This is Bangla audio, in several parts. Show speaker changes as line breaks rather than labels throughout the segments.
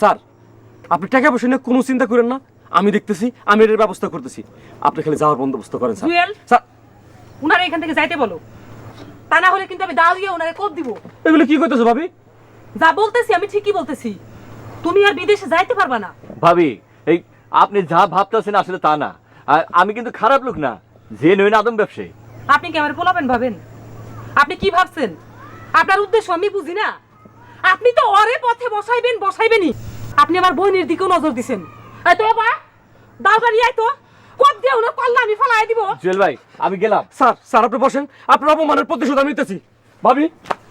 স্যার আপনি টাকা পয়সা নিয়ে কোনো চিন্তা করেন না। আমি দেখতেছি আমি এর ব্যবস্থা করতেছি। আপনি খালি যাওয়ার বন্দোবস্ত করেন স্যার।
জুয়েল
স্যার।
উনারা এখান থেকে যাইতে বলো। তা না হলে কিন্তু আমি দাও দিয়ে ওনারে কোপ দিব।
এগুলো কি করতেছো ভাবি?
যা বলতেছি আমি ঠিকই বলতেছি। তুমি আর বিদেশে যাইতে পারবা না।
ভাবি এই আপনি যা ভাবতেছেন আসলে তা না। আর আমি কিন্তু খারাপ লোক না যে নইন আদম ব্যবসায়ী।
আপনি কি আমার পোলাবেন ভাবেন? আপনি কি ভাবছেন? আপনার উদ্দেশ্য আমি বুঝি না। আপনি তো অরে পথে বসাইবেন বসাইবেনই। আপনি আমার বোনের দিকেও নজর দিছেন। এই তো বাবা দাওটা নিয়ে আয় তো। কোপ দিয়ে ওনার পাল্লা আমি ফেলাই দিব।
জুয়েল ভাই আমি গেলাম।
স্যার স্যার আপনি বসেন। আপনার অপমানের প্রতিশোধ আমি নিতেছি। ভাবি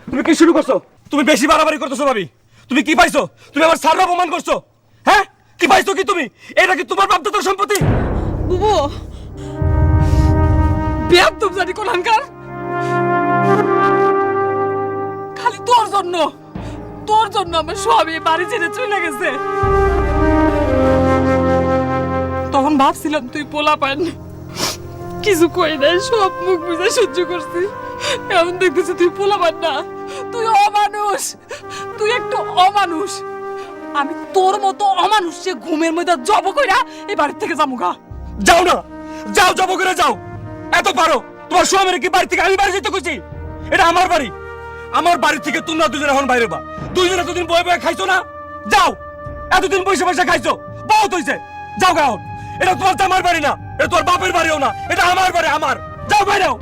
তুমি কি শুরু করছ? তুমি বেশি বাড়াবাড়ি করতেছো ভাবি। তুমি কি পাইছো? তুমি আমার স্যার অপমান করছ। হ্যাঁ? কি পাইছো কি তুমি? এটা কি তোমার প্রাপ্ত সম্পত্তি?
বুবু বিয়ার তুম জানি কোনখানকার খালি তোর জন্য। তোর জন্য আমার স্বামী বাড়ি ছেড়ে চলে গেছে। তখন ভাবছিলাম তুই পোলা পান। কিছু কই নাই, সব মুখ বুঝে সহ্য করছি। এমন দেখতেছি তুই পোলা পান না, তুই অমানুষ, তুই একটু অমানুষ। আমি তোর মতো অমানুষ যে ঘুমের মধ্যে জব কইরা এই বাড়ির থেকে যাব যামুগা
যাও না, যাও যাব করে যাও। এত পারো, তোমার স্বামীর কি বাড়ি থেকে আমি বাড়ি যেতে খুঁজি এটা আমার বাড়ি। আমার বাড়ি থেকে তোমরা দুজন এখন বাইরে বা। দুইজনে এতদিন বয়ে বয়ে খাইছো না? যাও। এতদিন পয়সা পয়সা খাইছো। বহুত হইছে। যাও গাও এটা তোমার আমার বাড়ি না। এটা তোমার বাপের বাড়িও না। এটা আমার বাড়ি, আমার। যাও বাইরেও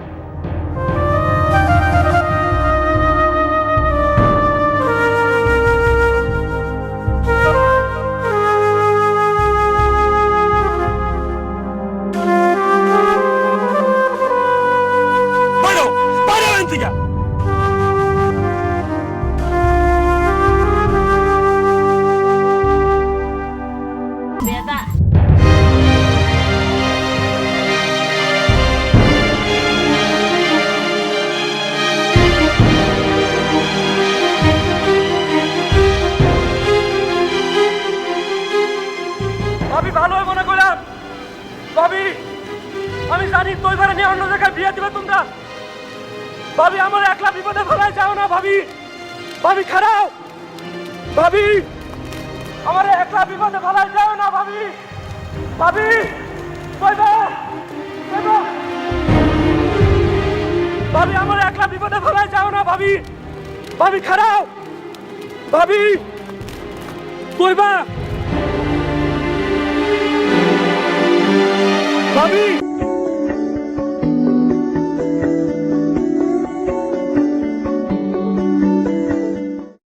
জানি তো এবারে নিয়ে অন্য জায়গায় বিয়ে দিবে তোমরা? ভাবি, আমার একলা বিপদে ফেলায় যাও না, ভাবি। ভাবি, খারাপ। ভাবি, আমার একলা বিপদে ফেলায় যাও না, ভাবি। ভাবি ভাবি, আমার একলা বিপদে ফেলায় যাও না, ভাবি। ভাবি, খারাপ। ভাবি কইবা ভাবি